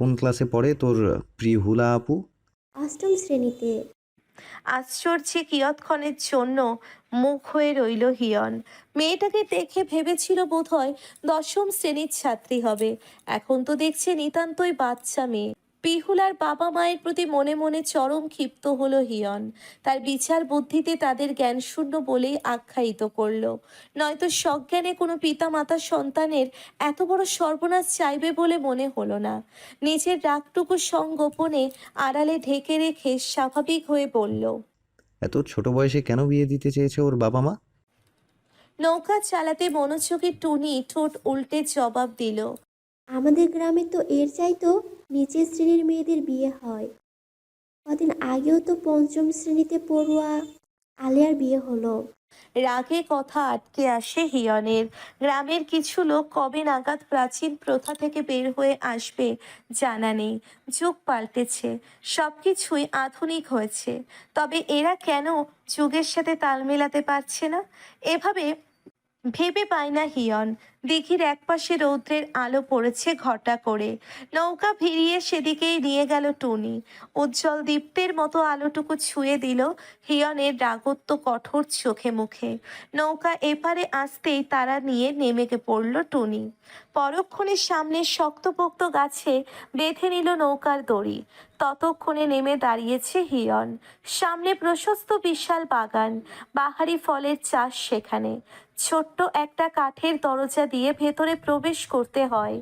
কোন ক্লাসে পড়ে তোর প্রিহুলা আপু? অষ্টম শ্রেণীতে। আশ্চর্যে কিয়ৎক্ষণের জন্য মুখ হয়ে রইল হিয়ন। মেয়েটাকে দেখে ভেবেছিল বোধহয় দশম শ্রেণির ছাত্রী হবে। এখন তো দেখছে নিতান্তই বাচ্চা মেয়ে। পিহুলার বাবা মায়ের প্রতি মনে মনে চরম ক্ষিপ্ত হলো হিয়ন। তার বিচার বুদ্ধিতে তাদের জ্ঞানশূন্য বলেই আখ্যায়িত করল। নয়তো সজ্ঞানে কোনো পিতামাতা সন্তানের এত বড় সর্বনাশ চাইবে বলে মনে হলো না। নিজের রাগটুকু সংগোপনে আড়ালে ঢেকে রেখে স্বাভাবিক হয়ে বলল এত ছোট বয়সে কেন বিয়ে দিতে চেয়েছে ওর বাবা মা? নৌকা চালাতে মনোযোগী টুনি ঠোঁট উল্টে জবাব দিল আমাদের গ্রামে তো এর চাইতো নিচের শ্রেণির মেয়েদের বিয়ে হয়। কদিন আগেও তো পঞ্চম শ্রেণীতে পড়ুয়া আলিয়ার বিয়ে হলো। রাগে কথা আটকে আসে হিয়নের। গ্রামের কিছু লোক কবে নাগাদ প্রাচীন প্রথা থেকে বের হয়ে আসবে জানা নেই। যুগ পাল্টেছে সব কিছুই আধুনিক হয়েছে। তবে এরা কেন যুগের সাথে তাল মেলাতে পারছে না? এভাবে ভেবে পায় না হিয়ন। দিঘির একপাশে রৌদ্রের আলো পড়েছে ঘটা করে। নৌকা ভিড়িয়ে সেদিকেই নিয়ে গেল টুনি। উজ্জ্বল দীপ্তের মতো আলোটুকু ছুঁয়ে দিল হিয়নের রাগত্ব কঠোর চোখে মুখে। নৌকা এপারে আসতেই তারা নিয়ে নেমে পড়ল টুনি। পরক্ষণে সামনে শক্তপোক্ত গাছে বেঁধে নিল নৌকার দড়ি। ততক্ষণে নেমে দাঁড়িয়েছে হিয়ন সামনে প্রশস্ত বিশাল বাগান, বাহারি ফলের চাষ সেখানে। ছোট্ট একটা কাঠের দরজা দিয়ে ভেতরে প্রবেশ করতে হয়।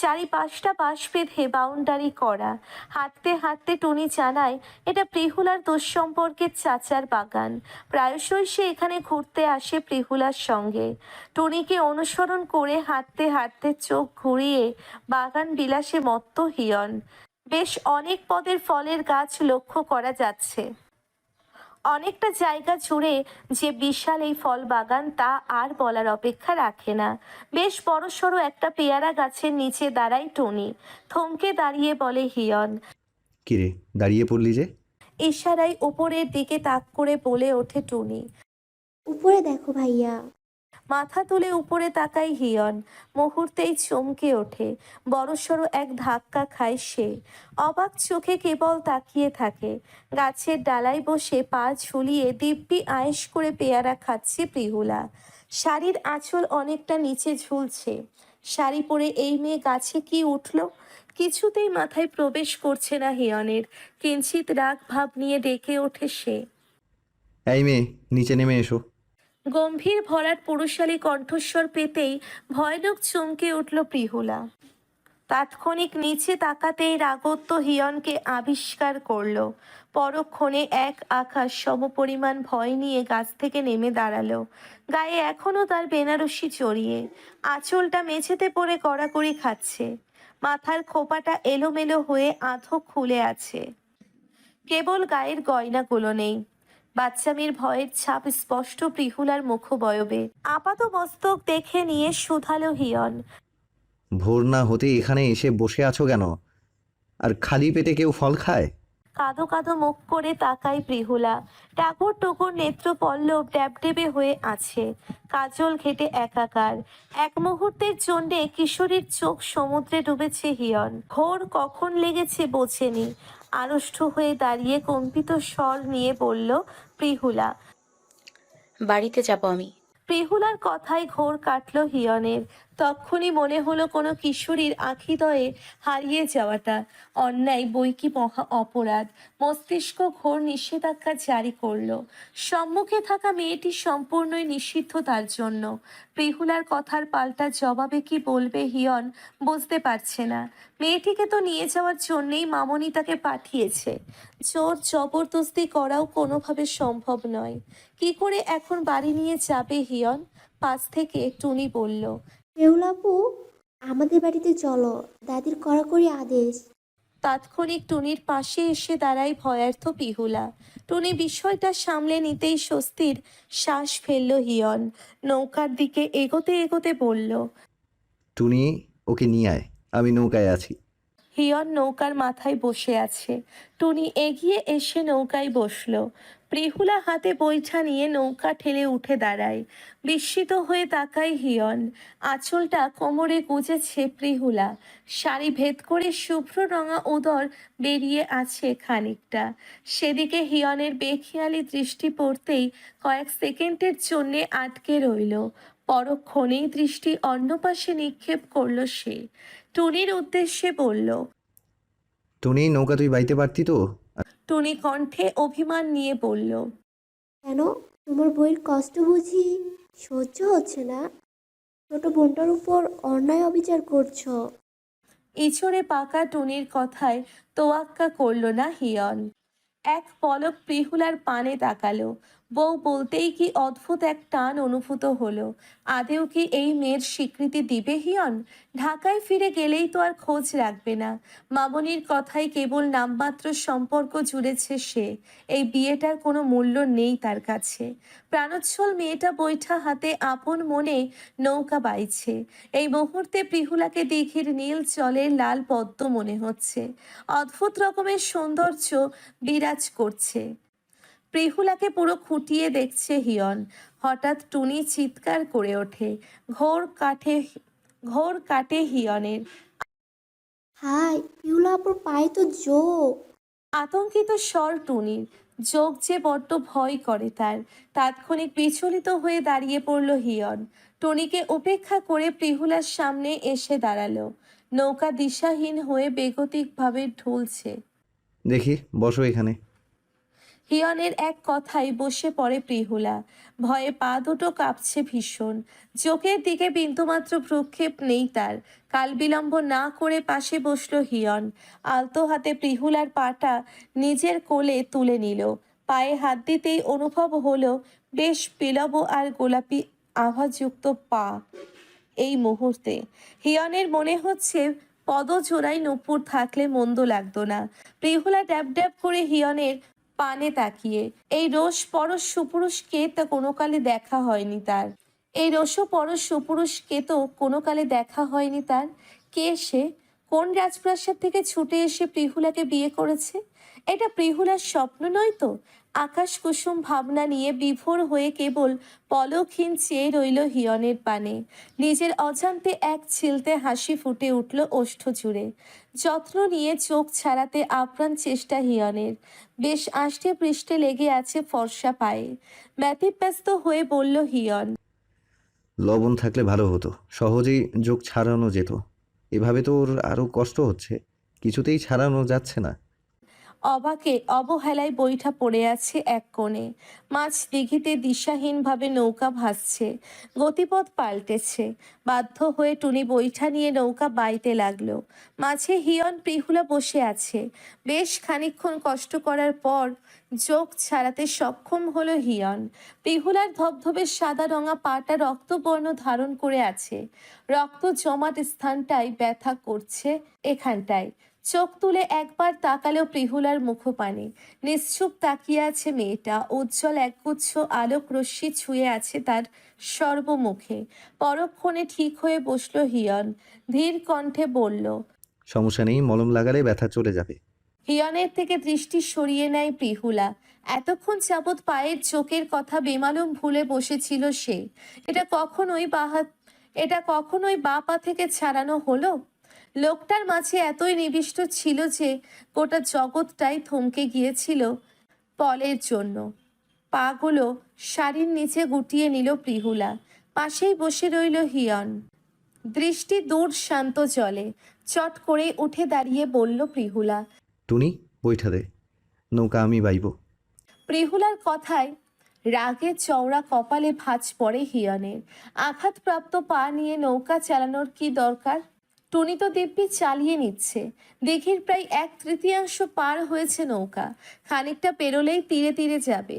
চারিপাশটা বাঁশ বেঁধে বাউন্ডারি করা। হাঁটতে হাঁটতে টুনি জানায়, এটা প্রিহুলার দুঃসম্পর্কের চাচার বাগান। প্রায়শই সে এখানে ঘুরতে আসে প্রিহুলার সঙ্গে। টুনিকে অনুসরণ করে হাঁটতে হাঁটতে চোখ ঘুরিয়ে বাগান বিলাসে মত্ত হিয়ন বেশ অনেক পদের ফলের গাছ লক্ষ্য করা যাচ্ছে। অনেকটা জায়গা জুড়ে যে বিশাল এই ফল বাগান তা আর বলার অপেক্ষা রাখে না। বেশ বড়সড় একটা পেয়ারা গাছের নিচে দাঁড়ায় টনি। থমকে দাঁড়িয়ে বলে হিয়ন কিরে দাঁড়িয়ে পড়লি যে? ইশারায় উপরের দিকে তাক করে বলে ওঠে টনি। উপরে দেখো ভাইয়া। মাথা তুলে উপরে তাকায় হিয়ন। মুহূর্তেই চমকে ওঠে। বড়সড় এক ধাক্কা খায় সে। অবাক চোখে কেবল তাকিয়ে থাকে। গাছের ডালায় বসে পা ঝুলিয়ে দিব্যি আয়েস করে পেয়ারা খাচ্ছে প্রিহুলা। শাড়ির আঁচল অনেকটা নিচে ঝুলছে। শাড়ি পরে এই মেয়ে গাছে কি উঠল? কিছুতেই মাথায় প্রবেশ করছে না হিয়নের। কিঞ্চিত রাগ ভাব নিয়ে ডেকে ওঠে সে। এই মেয়ে, নিচে নেমে এসো। গম্ভীর ভরাট পুরুষালী কণ্ঠস্বর পেতেই ভয়ানক চমকে উঠল প্রিহুলা। তাৎক্ষণিক নিচে তাকাতেই রাগত্ব হিয়নকে আবিষ্কার করল। পরক্ষণে এক আকাশ সমপরিমাণ ভয় নিয়ে গাছ থেকে নেমে দাঁড়াল। গায়ে এখনও তার বেনারসি চড়িয়ে। আঁচলটা মেঝেতে পড়ে কড়াকড়ি খাচ্ছে। মাথার খোপাটা এলোমেলো হয়ে আধো খুলে আছে। কেবল গায়ের গয়নাগুলো নেই। বাচ্চামির ভয়ের ছাপ স্পষ্ট প্রিহুলার মুখবয়বে। আপাত মস্তক দেখে নিয়ে শুধালো হিয়ন। ভোর না হতে এখানে এসে বসে আছো কেন? আর খালি পেটে কেউ ফল খায়? কাদো কাদো মুখ করে তাকায় প্রিহুলা। টাকর টুকুর নেত্র পল্লব ড্যাবডেবে হয়ে আছে। কাজল ঘেটে একাকার। এক মুহূর্তের জন্যে কিশোরীর চোখ সমুদ্রে ডুবেছে হিয়ন। ঘোর কখন লেগেছে বোঝেনি। আড়ষ্ট হয়ে দাঁড়িয়ে কম্পিত স্বর নিয়ে বলল প্রিহুলা। বাড়িতে যাব আমি। প্রিহুলার কথায় ঘোর কাটল হিয়নের। তক্ষুনি মনে হলো কোনো কিশোরীর আখিদয়ে হারিয়ে যাওয়াটা। অন্যায় বই কি মহা অপরাধ? মস্তিষ্ক ঘোর নিষেধাজ্ঞা জারি করল। সম্মুখে থাকা মেয়েটি সম্পূর্ণই নিষিদ্ধ তার জন্য। প্রিহুলার কথার পাল্টা জবাবে কি বলবে হিয়ন বুঝতে পারছে না। মেয়েটিকে তো নিয়ে যাওয়ার জন্যেই মামনি তাকে পাঠিয়েছে। জোর জবরদস্তি করাও কোনোভাবে সম্ভব নয়। কি করে এখন বাড়ি নিয়ে যাবে হিয়ন? পাশ থেকে টুনি বলল রেউলাপু আমাদের বাড়িতে চলো দাদির কড়াকড়ি আদেশ। তাৎক্ষণিক টুনির পাশে এসে দাঁড়ায় ভয়ার্থ পিহুলা। টুনি বিষয়টা সামলে নিতেই স্বস্তির শ্বাস ফেলল হিয়ন। নৌকার দিকে এগোতে এগোতে বলল টুনি ওকে নিয়ে আয় আমি নৌকায় আছি। হিয়ন নৌকার মাথায় বসে আছে। টুনি এগিয়ে এসে নৌকায় বসল। প্রিহুলা হাতে বৈঠা নিয়ে নৌকা ঠেলে উঠে দাঁড়ায়। বিস্মিত হয়ে তাকায় হিয়ন। আঁচলটা কোমরে গুজেছে প্রিহুলা। শাড়ি ভেদ করে শুভ্র রঙা উদর বেরিয়ে আছে খানিকটা। সেদিকে হিয়নের বেখিয়ালি দৃষ্টি পড়তেই কয়েক সেকেন্ডের জন্যে আটকে রইল। পরক্ষণেই দৃষ্টি অন্য পাশে নিক্ষেপ করল সে। টুনির উদ্দেশ্যে বলল টুনি নৌকা তুই বাইতে পারতি তো? টুনি কণ্ঠে অভিমান নিয়ে বলল কেন? তোমার বইয়ের কষ্ট বুঝি? সহ্য হচ্ছে না। ছোট বোনটার উপর অন্যায় অবিচার করছ। ইছড়ে পাকা টুনির কথায় তোয়াক্কা করল না হিয়ন। এক পলক প্রিহুলার পানে তাকালো। বউ বলতেই কি অদ্ভুত এক টান অনুভূত হলো। আদেও কি এই মেয়ের স্বীকৃতি দিবে হিয়ন? ঢাকায় ফিরে গেলেই তো আর খোঁজ রাখবে না। মামনির কথাই কেবল নামমাত্র সম্পর্ক জুড়েছে সে। এই বিয়েটার কোনো মূল্য নেই তার কাছে। প্রাণোচ্ছল মেয়েটা বৈঠা হাতে আপন মনে নৌকা বাইছে। এই মুহূর্তে প্রিহুলাকে দিঘির নীল জলের লাল পদ্ম মনে হচ্ছে। অদ্ভুত রকমের সৌন্দর্য বিরাজ করছে। প্রিহুলাকে পুরো খুঁটিয়ে দেখছে হিয়ন। হঠাৎ টুনি চিৎকার করে ওঠে। ঘোর কাঠে ঘোর কাটে হিয়নের। হাই পিউলা পায়ে তো যোগ আতঙ্কিত স্বর টুনির। চোখ যে বড্ড ভয় করে তার। তাৎক্ষণিক বিচলিত হয়ে দাঁড়িয়ে পড়ল হিয়ন। টনিকে উপেক্ষা করে প্রিহুলার সামনে এসে দাঁড়াল। নৌকা দিশাহীন হয়ে বেগতিকভাবে ঢুলছে। দেখি বসো এখানে। হিয়নের এক কথায় বসে পড়ে প্রিহুলা। ভয়ে পা দুটো কাঁপছে ভীষণ। চোখের দিকে বিন্দুমাত্র ভ্রুক্ষেপ নেই তার। কাল বিলম্ব না করে পাশে বসল হিয়ন আলতো হাতে প্রিহুলার পাটা নিজের কোলে তুলে নিল। পায়ে হাত দিতেই অনুভব হলো বেশ পিলব আর গোলাপি আভাযুক্ত পা। এই মুহূর্তে হিয়নের মনে হচ্ছে পদজোড়ায় নুপুর থাকলে মন্দ লাগতো না। প্রিহুলা ড্যাব ড্যাব করে হিয়নের পানে তাকিয়ে। এই রোষ পরশ সুপুরুষকে তা কোনো কালে দেখা হয়নি তার। এই রস পরশ সুপুরুষকে তো কোনো কালে দেখা হয়নি তার। কে সে? কোন রাজপ্রাসাদ থেকে ছুটে এসে প্রিহুলাকে বিয়ে করেছে? এটা প্রিহুলার স্বপ্ন নয় তো? আকাশ কুসুম ভাবনা নিয়ে বিভোর হয়ে কেবল পলকহীন চেয়ে রইল হিয়নের পানে। নিজের অজান্তে এক ছিলতে হাসি ফুটে উঠল ওষ্ঠ জুড়ে যত্ন নিয়ে চোখ ছাড়াতে আপ্রাণ চেষ্টা হিয়নের বেশ আষ্টে পৃষ্ঠে লেগে আছে ফর্সা পায়ে। ব্যতিব্যস্ত হয়ে বলল হিয়ন লবণ থাকলে ভালো হতো। সহজেই যোগ ছাড়ানো যেত। এভাবে তো ওর আরও কষ্ট হচ্ছে। কিছুতেই ছাড়ানো যাচ্ছে না। অবাকে অবহেলায় বইটা পড়ে আছে এক কোণে। মাছ দিঘিতে দিশাহীনভাবে নৌকা ভাসছে। গতিপথ পাল্টেছে। বাধ্য হয়ে টুনি বইটা নিয়ে নৌকা বাইতে লাগল। মাঝে হিয়ন প্রিহুলা বসে আছে। বেশ খানিকক্ষণ কষ্ট করার পর চোখ ছাড়াতে সক্ষম হলো হিয়ন। প্রিহুলার ধবধবে সাদা রঙা পাটা রক্তবর্ণ ধারণ করে আছে। রক্ত জমাট স্থানটায় ব্যথা করছে এখানটায়। চোখ তুলে একবার তাকালো প্রিহুলার মুখপানে। নিশ্চুপ তাকিয়ে আছে মেয়েটা। উজ্জ্বল একগুচ্ছ আলোক রশ্মি ছুঁয়ে আছে তার সর্বমুখে। পরক্ষণে ঠিক হয়ে বসল হিয়ন। ধীর কণ্ঠে বলল সমস্যা নেই মলম লাগালে ব্যথা চলে যাবে। হিয়নের থেকে দৃষ্টি সরিয়ে নেয় প্রিহুলা। এতক্ষণ যাবৎ পায়ের চোখের কথা বেমালুম ভুলে বসেছিল সে। এটা কখনোই বাহা এটা কখনোই বা পা থেকে ছাড়ানো হলো? লোকটার মাঝে এতই নিবিষ্ট ছিল যে গোটা জগৎটাই থমকে গিয়েছিল পলের জন্য। পাগুলো শাড়ির নিচে গুটিয়ে নিল প্রিহুলা পাশেই বসে রইল হিয়ন। দৃষ্টি দূর শান্ত জলে চট করে উঠে দাঁড়িয়ে বলল প্রিহুলা টুনি বৈঠা দে নৌকা আমি বাইব। প্রিহুলার কথায় রাগে চওড়া কপালে ভাঁজ পড়ে হিয়নের। আঘাতপ্রাপ্ত পা নিয়ে নৌকা চালানোর কি দরকার? টুনি তো দিব্যি চালিয়ে নিচ্ছে। দেখির প্রায় এক তৃতীয়াংশ পার হয়েছে নৌকা। খানিকটা পেরোলেই তীরে তীরে যাবে।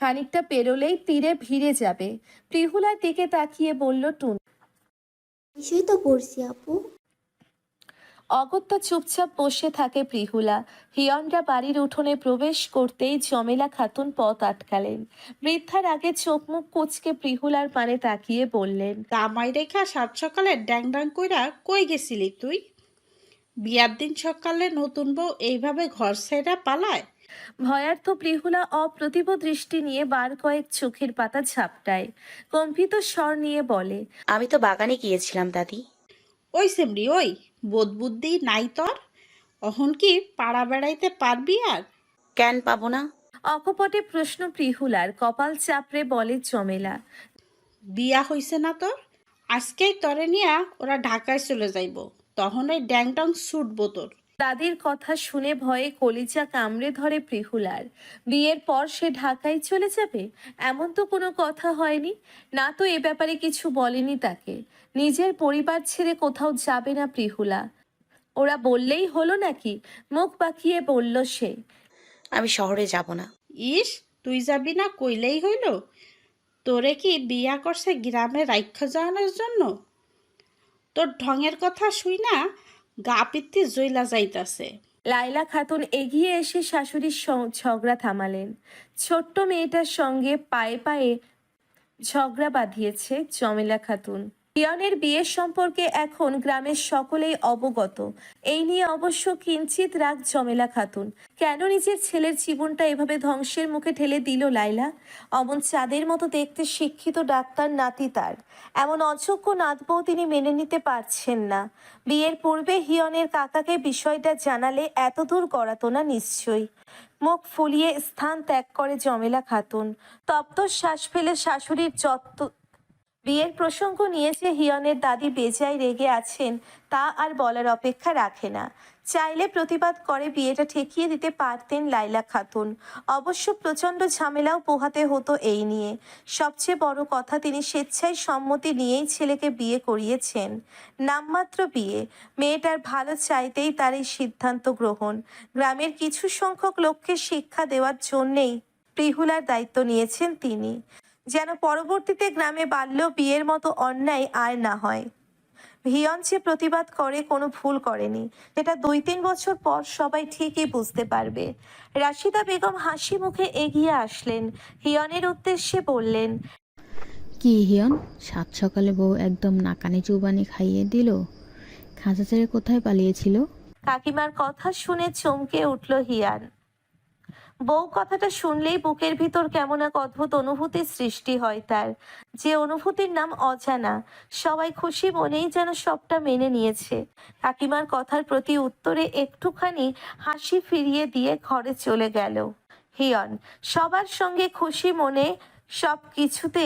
খানিকটা পেরোলেই তীরে ভিড়ে যাবে। প্রিহুলার দিকে তাকিয়ে বলল, টুন কিছুই তো করছি আপু। অগত্যা চুপচাপ বসে থাকে প্রিহুলা। হিয়নরা বাড়ির উঠোনে প্রবেশ করতেই জমেলা খাতুন পথ আটকালেন। বৃদ্ধার আগে চোখ মুখ কুচকে প্রিহুলার পানে তাকিয়ে বললেন জামাই রেখা সাত সকালে ড্যাং ড্যাং কইরা কই গেছিলি তুই? বিয়ার দিন সকালে নতুন বউ এইভাবে ঘর ছেড়া পালায়? ভয়ার্থ প্রিহুলা অপ্রতিভ দৃষ্টি নিয়ে বার কয়েক চোখের পাতা ঝাপটায়। কম্পিত স্বর নিয়ে বলে আমি তো বাগানে গিয়েছিলাম দাদি। ওই সেমরি ওই। বোধ বুদ্ধি নাই তোর? অহন কি পাড়া বেড়াইতে পারবি আর? কেন পাবো না? অকপটে প্রশ্ন প্রিহুলার কপাল চাপড়ে বলে চমেলা। বিয়া হইছে না তোর? আজকেই তরে নিয়া ওরা ঢাকায় চলে যাইব। তখন ওই ড্যাং ডং ছুটবো তোর। দাদির কথা শুনে ভয়ে কলিজা কামড়ে ধরে প্রিহুলার। বিয়ের পর সে ঢাকায় চলে যাবে? এমন তো কোনো কথা হয়নি। না তো এ ব্যাপারে কিছু বলেনি তাকে। নিজের পরিবার ছেড়ে কোথাও যাবে না প্রিহুলা। ওরা বললেই হলো নাকি? মুখ বাঁকিয়ে বলল সে। আমি শহরে যাব না। ইস তুই যাবি না কইলেই হইল? তোরে কি বিয়া করছে গ্রামে রাইখা যাওয়ানোর জন্য? তোর ঢঙের কথা শুই না? গা পিত্তি জইলা যাইতাছে। লাইলা খাতুন এগিয়ে এসে শাশুড়ির ঝগড়া থামালেন। ছোট্ট মেয়েটার সঙ্গে পায়ে পায়ে ঝগড়া বাঁধিয়েছে জমিলা খাতুন। পিয়নের বিয়ের সম্পর্কে এখন গ্রামের সকলেই অবগত। এই নিয়ে অবশ্য কিঞ্চিত রাগ জমেলা খাতুন। কেন নিজের ছেলের জীবনটা এভাবে ধ্বংসের মুখে ঠেলে দিল লাইলা? অমন চাঁদের মতো দেখতে শিক্ষিত ডাক্তার নাতি তার। এমন অযোগ্য নাতবও তিনি মেনে নিতে পারছেন না। বিয়ের পূর্বে হিয়নের কাকাকে বিষয়টা জানালে এত দূর গড়াতো না নিশ্চয়ই। মুখ ফুলিয়ে স্থান ত্যাগ করে জমেলা খাতুন। তপ্ত শ্বাস ফেলে শাশুড়ির যত্ন বিয়ের প্রসঙ্গ নিয়ে যে হিয়নের দাদি বেজায় রেগে আছেন, তা আর বলার অপেক্ষা রাখে না। চাইলে প্রতিবাদ করে বিয়েটা ঠেকিয়ে দিতে পারতেন লাইলা খাতুন। অবশ্য প্রচণ্ড ঝামেলাও পোহাতে হতো এই নিয়ে। সবচেয়ে বড় কথা, তিনি স্বেচ্ছায় সম্মতি নিয়েই ছেলেকে বিয়ে করিয়েছেন। নামমাত্র বিয়ে। মেয়েটার ভালো চাইতেই তার এই সিদ্ধান্ত গ্রহণ। গ্রামের কিছু সংখ্যক লোককে শিক্ষা দেওয়ার জন্যেই প্রিহুলার দায়িত্ব নিয়েছেন তিনি। যেন পরবর্তীতে গ্রামে বাল্য বিয়ের মতো অন্যায় আর না হয়। ভিয়ন যে প্রতিবাদ করে কোনো ভুল করেনি। এটা দুই তিন বছর পর সবাই ঠিকই বুঝতে পারবে। রাশিদা বেগম হাসি মুখে এগিয়ে আসলেন। হিয়নের উদ্দেশ্যে বললেন কি হিয়ন? সাত সকালে বউ একদম নাকানি চুবানি খাইয়ে দিল? খাঁচা ছেড়ে কোথায় পালিয়েছিল? কাকিমার কথা শুনে চমকে উঠল হিয়ান। বউ কথাটা শুনলেই বুকের ভিতর কেমন এক অদ্ভুত অনুভূতির সৃষ্টি হয় তার। যে অনুভূতির নাম অজানা। সবাই খুশি মনেই যেন সবটা মেনে নিয়েছে। কাকিমার কথার প্রতি উত্তরে একটুখানি হাসি ফিরিয়ে দিয়ে ঘরে চলে গেল। হিয়ন, সবার সঙ্গে খুশি মনে সব কিছুতে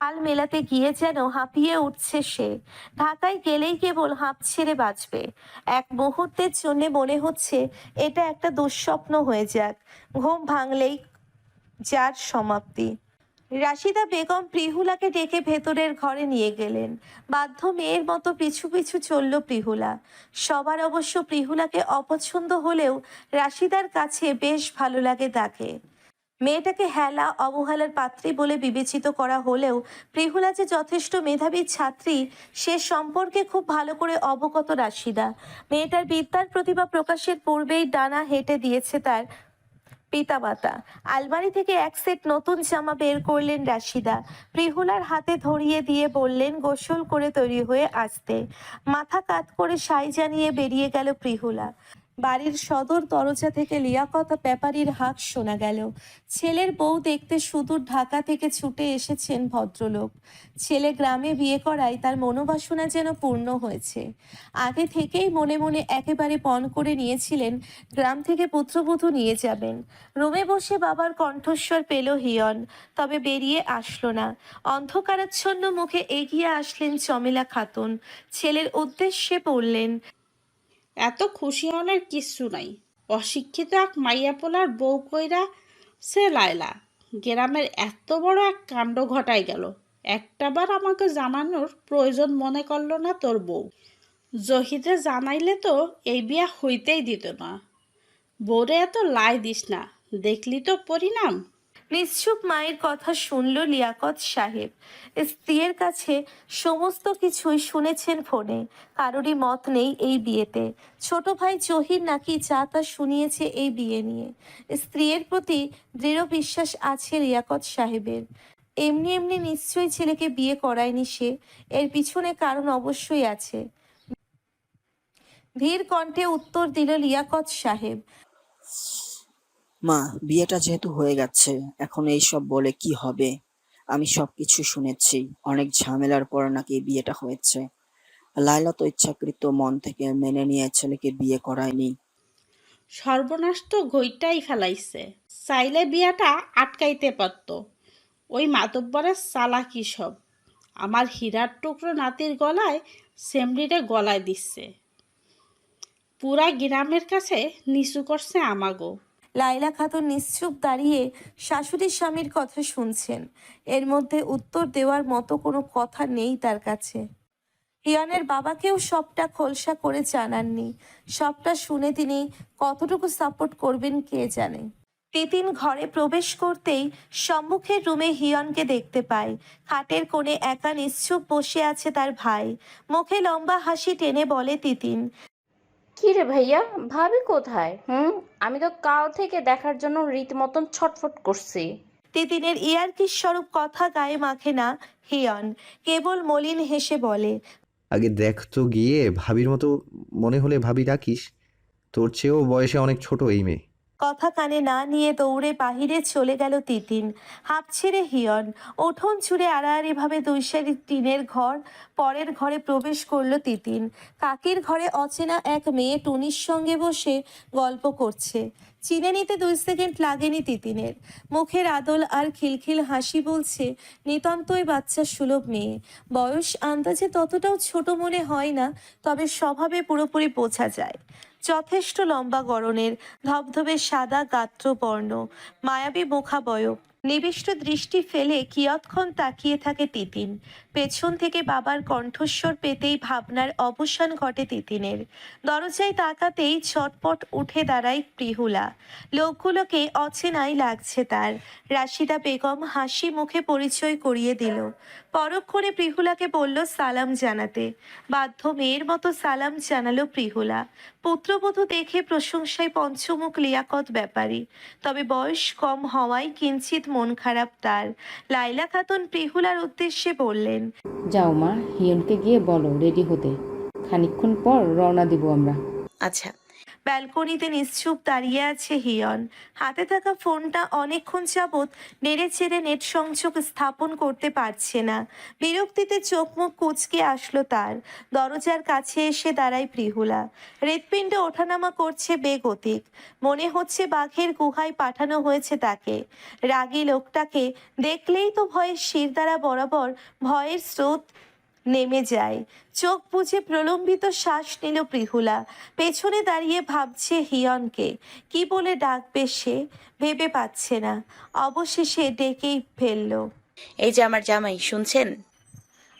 হাল মেলাতে গিয়ে যেন হাঁপিয়ে উঠছে সে। ঢাকায় গেলেই কেবল হাঁপ ছেড়ে বাঁচবে। এক মুহূর্তের জন্য মনে হচ্ছে এটা একটা দুঃস্বপ্ন হয়ে যাক। ঘুম ভাঙলেই যার সমাপ্তি। রাশিদা বেগম প্রিহুলাকে ডেকে ভেতরের ঘরে নিয়ে গেলেন। বাধ্য মেয়ের মতো পিছু পিছু চলল প্রিহুলা। সবার অবশ্য প্রিহুলাকে অপছন্দ হলেও রাশিদার কাছে বেশ ভালো লাগে তাকে। মেয়েটাকে হেলা, অবহেলার পাত্রী বলে বিবেচিত করা হলেও প্রিহুলা যে যথেষ্ট মেধাবী ছাত্রী, সে সম্পর্কে খুব ভালো করে অবগত রাশিদা মেয়েটার বিদ্যার প্রতিভা প্রকাশের পূর্বেই ডানা হেঁটে দিয়েছে তার পিতামাতা। আলমারি থেকে এক সেট নতুন জামা বের করলেন রাশিদা। প্রিহুলার হাতে ধরিয়ে দিয়ে বললেন, গোসল করে তৈরি হয়ে আসতে। মাথা কাত করে সাই জানিয়ে বেরিয়ে গেল প্রিহুলা। বাড়ির সদর দরজা থেকে লিয়াকত ব্যাপারীর হাঁক শোনা গেল। ছেলের বউ দেখতে সুদূর ঢাকা থেকে ছুটে এসেছেন ভদ্রলোক। ছেলে গ্রামে বিয়ে করায় তার মনোবাসনা যেন পূর্ণ হয়েছে। আগে থেকেই মনে মনে একেবারে পণ করে নিয়েছিলেন, গ্রাম থেকে পুত্রবধূ নিয়ে যাবেন। রুমে বসে বাবার কণ্ঠস্বর পেল হিয়ন, তবে বেরিয়ে আসলো না। অন্ধকারাচ্ছন্ন মুখে এগিয়ে আসলেন চমেলা খাতুন। ছেলের উদ্দেশ্যে বললেন এত খুশি হওয়ার কিচ্ছু নাই। অশিক্ষিত এক মাইয়া পোলার বউ কইরা সে লাইলা গ্রামের এত বড় এক কাণ্ড ঘটাই গেল। একটাবার আমাকে জানানোর প্রয়োজন মনে করল না তোর বউ। জহিদে জানাইলে তো এই বিয়া হইতেই দিত না। বউরে এত লাই দিস না, দেখলি তো পরিণাম? নিশ্চুপ মায়ের কথা শুনল লিয়াকত সাহেব। স্ত্রীর কাছে সমস্ত কিছুই শুনেছেন ফোনে। কারোরই মত নেই এই বিয়েতে। ছোট ভাই জহির নাকি যা তা শুনিয়েছে এই বিয়ে নিয়ে। স্ত্রীর প্রতি দৃঢ় বিশ্বাস আছে লিয়াকত সাহেবের। এমনি এমনি নিশ্চয়ই ছেলেকে বিয়ে করায়নি সে। এর পিছনে কারণ অবশ্যই আছে। ধীর কণ্ঠে উত্তর দিল লিয়াকত সাহেব। মা, বিয়েটা যেহেতু হয়ে গেছে, এখন এইসব বলে কি হবে? আমি সবকিছু শুনেছি, অনেক ঝামেলার পর নাকি বিয়েটা হয়েছে। লাইলা তো ইচ্ছাকৃত মন থেকে মেনে নিয়ে ছেলেকে বিয়ে করায়নি। সর্বনাশ তো গইটাই ফেলাইছে। চাইলে বিয়াটা আটকাইতে পারত। ওই মাতব্বরের চালাকি সব। আমার হীরার টুকরো নাতির গলায় সেমরিরে গলায় দিচ্ছে। পুরা গ্রামের কাছে নিচু করছে আমাগো। লাইলা খাতুন নিশ্চুপ দাঁড়িয়ে শাশুড়ির স্বামীর কথা শুনছেন। এর মধ্যে উত্তর দেওয়ার মতো কোনো কথা নেই তার কাছে। হিয়ানের বাবাকেও সবটা খোলসা করে জানাননি। সবটা শুনে তিনি কতটুকু সাপোর্ট করবেন কে জানে। তিতিন ঘরে প্রবেশ করতেই সম্মুখের রুমে হিয়নকে দেখতে পায়। খাটের কোণে একা নিশ্চুপ বসে আছে তার ভাই। মুখে লম্বা হাসি টেনে বলে তিতিন কি রে ভাইয়া ভাবি কোথায়? হুম? আমি তো কাল থেকে দেখার জন্য রীতিমতন ছটফট করছি। তিতিনের ইয়ার্কির স্বরূপ কথা গায়ে মাখে না হিয়ন কেবল মলিন হেসে বলে আগে দেখ তো গিয়ে ভাবির মতো মনে হলে ভাবি ডাকিস। তোর চেয়েও বয়সে অনেক ছোট এই মেয়ে। কথা কানে না নিয়ে দৌড়ে বাহিরে চলে গেল তিতিন। হাঁপ ছেড়ে হিয়ন উঠোন ছুঁড়ে আড়াআড়িভাবে সারি টিনের ঘর। পরের ঘরে প্রবেশ করল তিতিন। কাকির ঘরে অচেনা এক মেয়ে টুনির সঙ্গে বসে গল্প করছে। চিনে নিতে দুই সেকেন্ড লাগেনি তিতিনের। মুখের আদল আর খিলখিল হাসি বলছে, নিতান্তই বাচ্চা সুলভ মেয়ে। বয়স, আন্দাজে ততটাও ছোট মনে হয় না, তবে স্বভাবে পুরোপুরি বোঝা যায়। যথেষ্ট লম্বা গরনের ধবধবে সাদা গাত্রবর্ণ, মায়াবী মুখাবয়ব। নিবিষ্ট দৃষ্টি ফেলে কিয়ৎক্ষণ তাকিয়ে থাকে তিতিন। পেছন থেকে বাবার কণ্ঠস্বর পেতেই ভাবনার অবসান ঘটে তিতিনের। দরজায় তাকাতেই ছটপট উঠে দাঁড়ায় প্রিহুলা। লোকগুলোকে অচেনাই লাগছে তার। রাশিদা বেগম হাসি মুখে পরিচয় করিয়ে দিল। পরক্ষণে প্রিহুলাকে বলল, সালাম জানাতে। বাধ্য মেয়ের মতো সালাম জানালো প্রিহুলা। পুত্রবধূ দেখে প্রশংসায় পঞ্চমুখ লিয়াকত ব্যাপারী। তবে বয়স কম হওয়ায় কিঞ্চিত মন খারাপ তার। লাইলা খাতুন প্রিহুলার উদ্দেশ্যে বললেন যাও মা হিয়নকে গিয়ে বলো রেডি হতে। খানিকক্ষণ পর রওনা দিব আমরা। আচ্ছা। ব্যালকনিতে নিশ্চুপ দাঁড়িয়ে আছে হিয়ন। হাতে থাকা ফোনটা অনেকক্ষণ যাবৎ নেড়ে চেড়ে নেট সংযোগ স্থাপন করতে পারছে না। বিরক্তিতে চোখ মুখ কুচকে আসলো তার। দরজার কাছে এসে দাঁড়ায় প্রিহুলা। হৃৎপিণ্ডে ওঠানামা করছে বেগতিক। মনে হচ্ছে বাঘের গুহায় পাঠানো হয়েছে তাকে। রাগী লোকটাকে দেখলেই তো ভয়ের শিরদাঁড়া বরাবর ভয়ের স্রোত নেমে যায়। চোখ বুঝে প্রলম্বিত শ্বাস নিল প্রিহুলা। পেছনে দাঁড়িয়ে ভাবছে হিয়নকে। কি বলে ডাকবে সে? ভেবে পাচ্ছে না। অবশেষে ডেকেই ফেলল। এই যে আমার জামাই শুনছেন?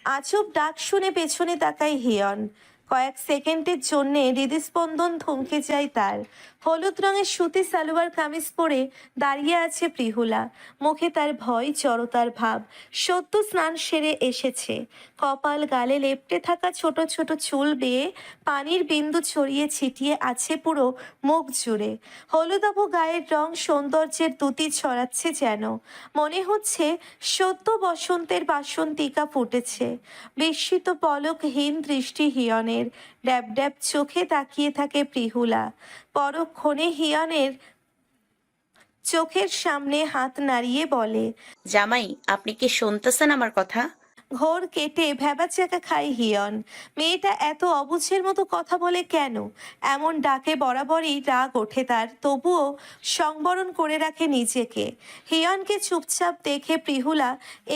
আচব ডাক শুনে পেছনে তাকায় হিয়ন। কয়েক সেকেন্ডের জন্যে হৃদস্পন্দন থমকে যায় তার। হলুদ রঙের সুতি, সালোয়ার, কামিজ পরে দাঁড়িয়ে আছে প্রিহুলা। মুখে তার ভয়, জড়তার ভাব, সদ্য স্নান সেরে এসেছে। কপাল, গালে লেপটে থাকা ছোট ছোট চুল বেয়ে পানির বিন্দু ছড়িয়ে ছিটিয়ে আছে পুরো মুখ জুড়ে। হলুদাভ গায়ের রং সৌন্দর্যের দুতি ছড়াচ্ছে যেন। মনে হচ্ছে সদ্য বসন্তের বাসন্তিকা ফুটেছে। বিস্মিত, পলকহীন দৃষ্টি হিয়নের ড্যাব ড্যাব চোখে তাকিয়ে থাকে প্রিহুলা। পরক্ষণে হিয়নের চোখের সামনে হাত নাড়িয়ে বলে জামাই আপনি কি শুনতেছেন আমার কথা? ঘোর কেটে ভেবাচাকা খায় হিয়ন। মেয়েটা এত অবুঝের মতো কথা বলে কেন? এমন ডাকে বরাবরই রাগ ওঠে তার তবুও সংবরণ করে রাখে নিজেকে। হিয়নকে চুপচাপ দেখে প্রিহুলা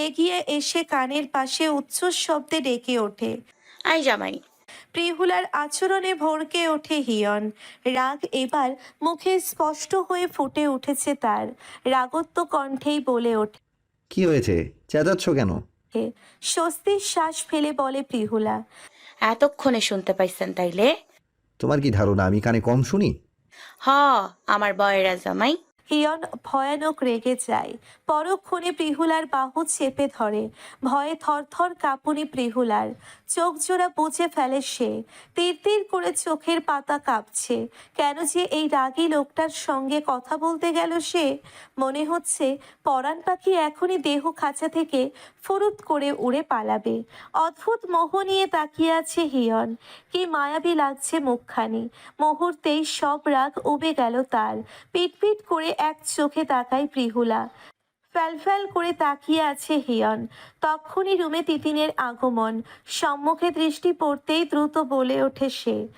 এগিয়ে এসে কানের পাশে উচ্চ শব্দে ডেকে ওঠে আই জামাই প্রিহুলার আচরণে ভরকে ওঠে হিয়ন। রাগ এবার মুখে স্পষ্ট হয়ে ফুটে উঠেছে তার। রাগত্ব কণ্ঠেই বলে ওঠে। কি হয়েছে? চেঁচাচ্ছ কেন? স্বস্তির শ্বাস ফেলে বলে প্রিহুলা। এতক্ষণে শুনতে পাইছেন তাইলে? তোমার কি ধারণা আমি কানে কম শুনি? হ আমার বয়েরা জামাই। হিয়ন ভয়ানক রেগে যায়। পরক্ষণে প্রিহুলার বাহু চেপে ধরে। ভয়ে থরথর কাঁপুনি প্রিহুলার। চোখ জোড়া বুঝে ফেলে সে। তীর তীর করে চোখের পাতা কাঁপছে। কেন যে এই রাগী লোকটার সঙ্গে কথা বলতে গেল সে? মনে হচ্ছে পরাণ পাখি এখনই দেহ খাঁচা থেকে ফুরুত করে উড়ে পালাবে। অদ্ভুত মোহ নিয়ে তাকিয়ে আছে হিয়ন কি মায়াবী লাগছে মুখখানি। মুহূর্তেই সব রাগ উবে গেল তার। পিটপিট করে এক চোখে তাকায় প্রিহুলা। ফ্যালফ্যাল করে তাকিয়ে আছে হিয়ন। তক্ষুনি রুমে তিতিনের আগমন। সম্মুখে দৃষ্টি পড়তেই দ্রুত বলে ওঠে সে।